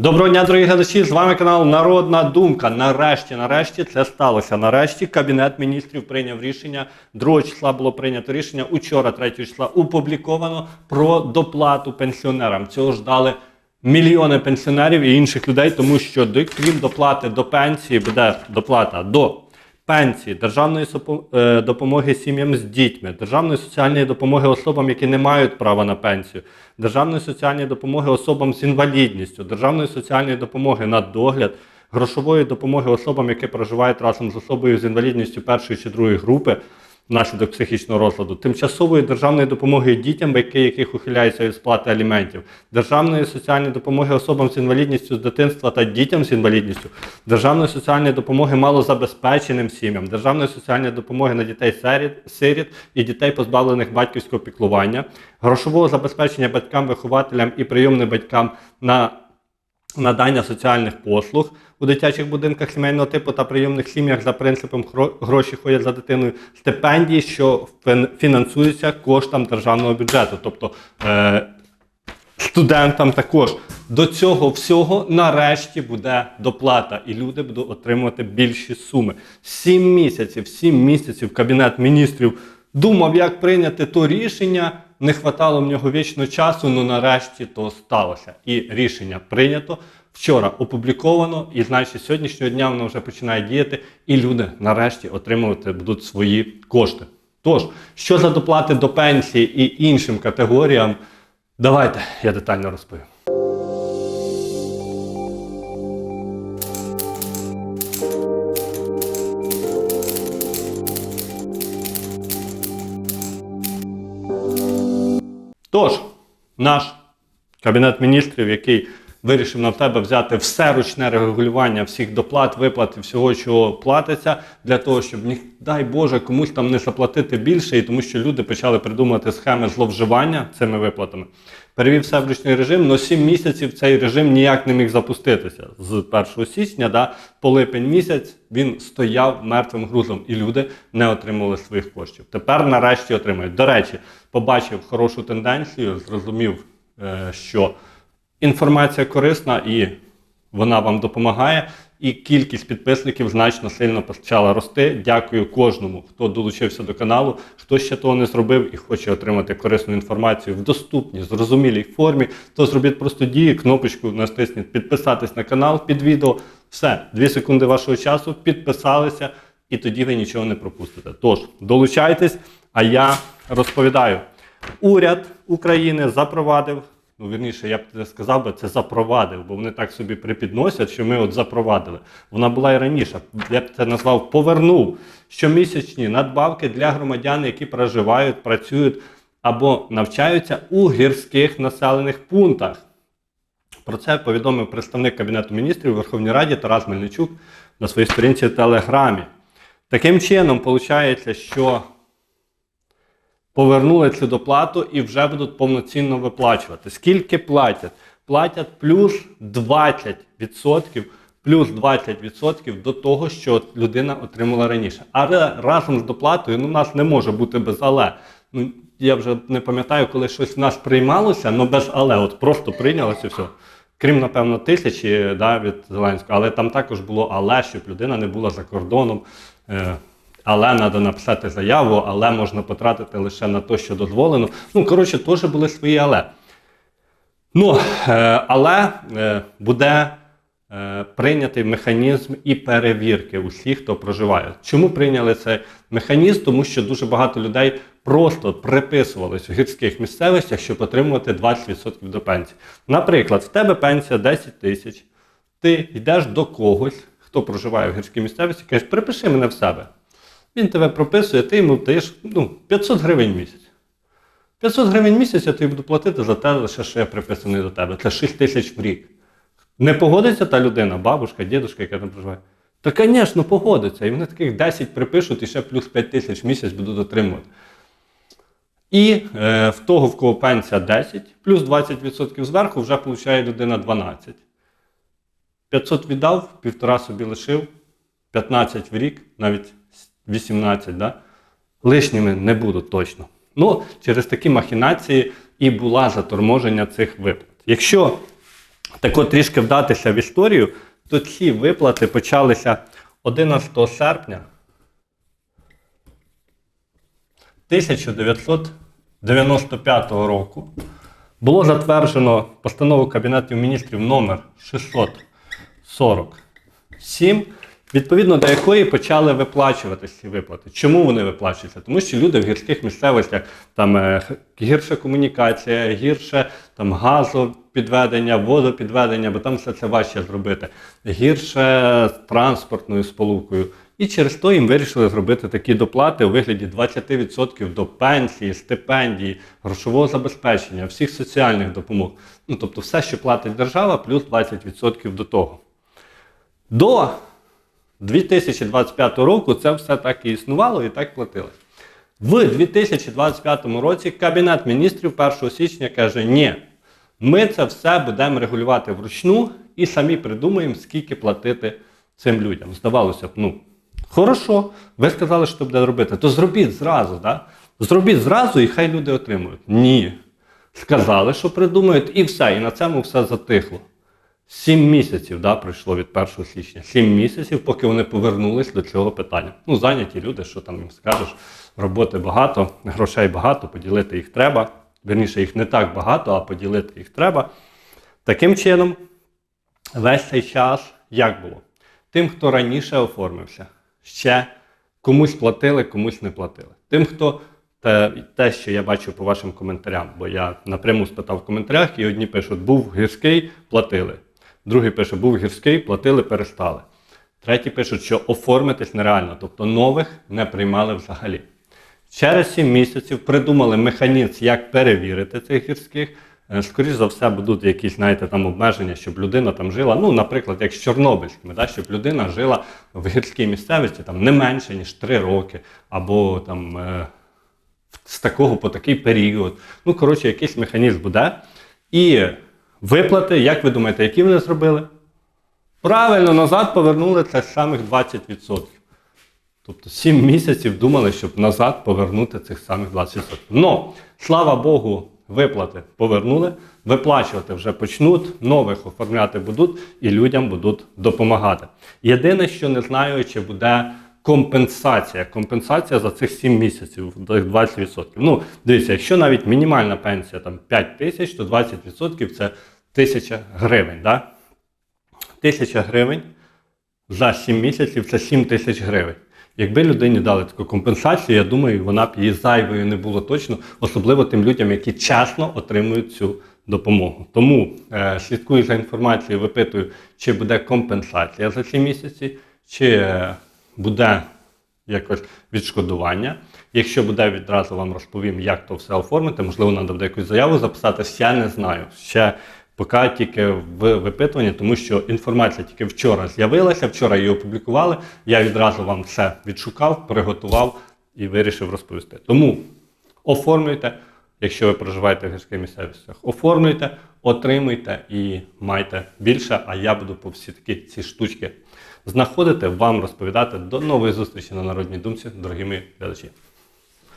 Доброго дня, дорогі глядачі! З вами канал Народна Думка. Нарешті, нарешті це сталося. Нарешті Кабінет міністрів прийняв рішення. 2 числа було прийнято рішення. Учора, 3 числа, опубліковано про доплату пенсіонерам. Цього ждали мільйони пенсіонерів і інших людей, тому що крім доплати до пенсії, буде доплата до пенсії, державної е, допомоги сім'ям з дітьми, державної соціальної допомоги особам, які не мають права на пенсію, державної соціальної допомоги особам з інвалідністю, державної соціальної допомоги на догляд, грошової допомоги особам, які проживають разом з особою з інвалідністю першої чи другої групи внаслідок психічного розладу, тимчасової державної допомоги дітям, батьки яких ухиляються від сплати аліментів, державної соціальної допомоги особам з інвалідністю з дитинства та дітям з інвалідністю, державної соціальної допомоги малозабезпеченим сім'ям, державної соціальної допомоги на дітей сиріт, і дітей, позбавлених батьківського піклування, грошового забезпечення батькам, вихователям і прийомним батькам на надання соціальних послуг у дитячих будинках сімейного типу та прийомних сім'ях за принципом «гро- гроші ходять за дитиною, стипендії, що фін- фінансуються коштом державного бюджету. Тобто е, студентам також до цього всього нарешті буде доплата, і люди будуть отримувати більші суми. Сім місяців, сім місяців Кабінет міністрів думав, як прийняти то рішення. Не хватало в нього вічно часу, але нарешті то сталося. І рішення прийнято. Вчора опубліковано, і значить, сьогоднішнього дня воно вже починає діяти, і люди нарешті отримувати будуть свої кошти. Тож, що за доплати до пенсії і іншим категоріям, давайте я детально розповім. Тож, наш кабінет міністрів, який вирішив на тебе взяти все ручне регулювання всіх доплат, виплат і всього, що платиться, для того, щоб ні, дай Боже, комусь там не заплатити більше, і тому що люди почали придумувати схеми зловживання цими виплатами. Перевів все в ручний режим, але 7 місяців цей режим ніяк не міг запуститися. З 1 січня да, по липень місяць він стояв мертвим грузом, і люди не отримували своїх коштів. Тепер нарешті отримають. До речі, побачив хорошу тенденцію, зрозумів, е, що інформація корисна і вона вам допомагає. І кількість підписників значно сильно почала рости. Дякую кожному, хто долучився до каналу, хто ще того не зробив і хоче отримати корисну інформацію в доступній, зрозумілій формі. То зробіть просто дії, кнопочку натисніть підписатись на канал під відео. Все, дві секунди вашого часу, підписалися, і тоді ви нічого не пропустите. Тож долучайтесь, а я розповідаю. Уряд України запровадив Ну, вірніше, я б це сказав би, це запровадив, бо вони так собі припідносять, що ми от запровадили. Вона була і раніше. Я б це назвав повернув щомісячні надбавки для громадян, які проживають, працюють або навчаються у гірських населених пунктах. Про це повідомив представник Кабінету міністрів у Верховній Раді Тарас Мельничук на своїй сторінці в Телеграмі. Таким чином, виходить, що повернули цю доплату і вже будуть повноцінно виплачувати. Скільки платять? Платять плюс 20%, плюс 20% до того, що людина отримала раніше. Але разом з доплатою ну, у нас не може бути без але. Ну, я вже не пам'ятаю, коли щось в нас приймалося, але без але. От просто прийнялося все. Крім, напевно, тисячі да, від Зеленського, але там також було але, щоб людина не була за кордоном. Е, але треба написати заяву, але можна потратити лише на те, що дозволено. Ну, коротше, теж були свої але. Ну, е, але е, буде е, прийнятий механізм і перевірки усіх, хто проживає. Чому прийняли цей механізм? Тому що дуже багато людей просто приписувались у гірських місцевостях, щоб отримувати 20% до пенсії. Наприклад, в тебе пенсія 10 тисяч, ти йдеш до когось, хто проживає в гірській місцевості, кажеш, припиши мене в себе. Він тебе прописує, ти йому даєш ну, 500 гривень в місяць. 500 гривень в місяць я тобі буду платити за те, лише що я приписаний до тебе. Це 6 тисяч в рік. Не погодиться та людина, бабушка, дідушка, яка там проживає? Та, звісно, погодиться. І вони таких 10 припишуть і ще плюс 5 тисяч в місяць будуть отримувати. І е, в того, в кого пенсія 10, плюс 20% зверху, вже получає людина 12. 500 віддав, півтора собі лишив, 15 в рік, навіть 18, да? лишніми не будуть точно. Ну, через такі махінації і була заторможення цих виплат. Якщо Так от трішки вдатися в історію, то ці виплати почалися 11 серпня 1995 року. Було затверджено постанову Кабінету міністрів номер 647, відповідно до якої почали виплачувати ці виплати. Чому вони виплачуються? Тому що люди в гірських місцевостях там е, гірша комунікація, гірше там газопідведення, водопідведення, бо там все це важче зробити, гірше з транспортною сполукою. І через то їм вирішили зробити такі доплати у вигляді 20% до пенсії, стипендії, грошового забезпечення, всіх соціальних допомог. Ну тобто все, що платить держава, плюс 20% до того. До 2025 року це все так і існувало і так платили. В 2025 році Кабінет міністрів 1 січня каже: ні, ми це все будемо регулювати вручну і самі придумаємо, скільки платити цим людям. Здавалося б, ну, хорошо, ви сказали, що буде робити, то зробіть зразу, да? зробіть зразу і хай люди отримують. Ні. Сказали, що придумають, і все, і на цьому все затихло. Сім місяців да, пройшло від 1 січня. Сім місяців, поки вони повернулись до цього питання. Ну, зайняті люди, що там їм скажеш, роботи багато, грошей багато, поділити їх треба. Верніше, їх не так багато, а поділити їх треба. Таким чином, весь цей час як було? Тим, хто раніше оформився, ще комусь платили, комусь не платили. Тим, хто те, те, що я бачу по вашим коментарям, бо я напряму спитав в коментарях, і одні пишуть, був гірський, платили. Другий пише, був гірський, платили, перестали. Треті пишуть, що оформитись нереально, тобто нових не приймали взагалі. Через 7 місяців придумали механізм, як перевірити цих гірських. Е, Скоріш за все, будуть якісь, знаєте, там обмеження, щоб людина там жила. Ну, наприклад, як з Чорнобильськими, да, щоб людина жила в гірській місцевості там не менше, ніж 3 роки, або там е, з такого по такий період. Ну, коротше, якийсь механізм буде. І виплати, як ви думаєте, які вони зробили? Правильно, назад повернули це самих 20%. Тобто 7 місяців думали, щоб назад повернути цих самих 20%. Но, слава Богу, виплати повернули, виплачувати вже почнуть, нових оформляти будуть і людям будуть допомагати. Єдине, що не знаю, чи буде компенсація. Компенсація за цих 7 місяців, тих 20%. Ну, дивіться, якщо навіть мінімальна пенсія там 5 тисяч, то 20% це 1000 гривень. Да? 1000 гривень за 7 місяців це 7 тисяч гривень. Якби людині дали таку компенсацію, я думаю, вона б її зайвою не було точно, особливо тим людям, які чесно отримують цю допомогу. Тому е, слідкую за інформацією, випитую, чи буде компенсація за ці місяці, чи е, буде якось відшкодування. Якщо буде, відразу вам розповім, як то все оформити. Можливо, треба буде якусь заяву записати. Ще не знаю. Ще поки тільки в випитуванні, тому що інформація тільки вчора з'явилася, вчора її опублікували. Я відразу вам все відшукав, приготував і вирішив розповісти. Тому оформлюйте, якщо ви проживаєте в гірських місцевостях, оформлюйте, отримуйте і майте більше. А я буду по всі такі ці штучки знаходити, вам розповідати. До нової зустрічі на Народній думці, дорогі мої глядачі.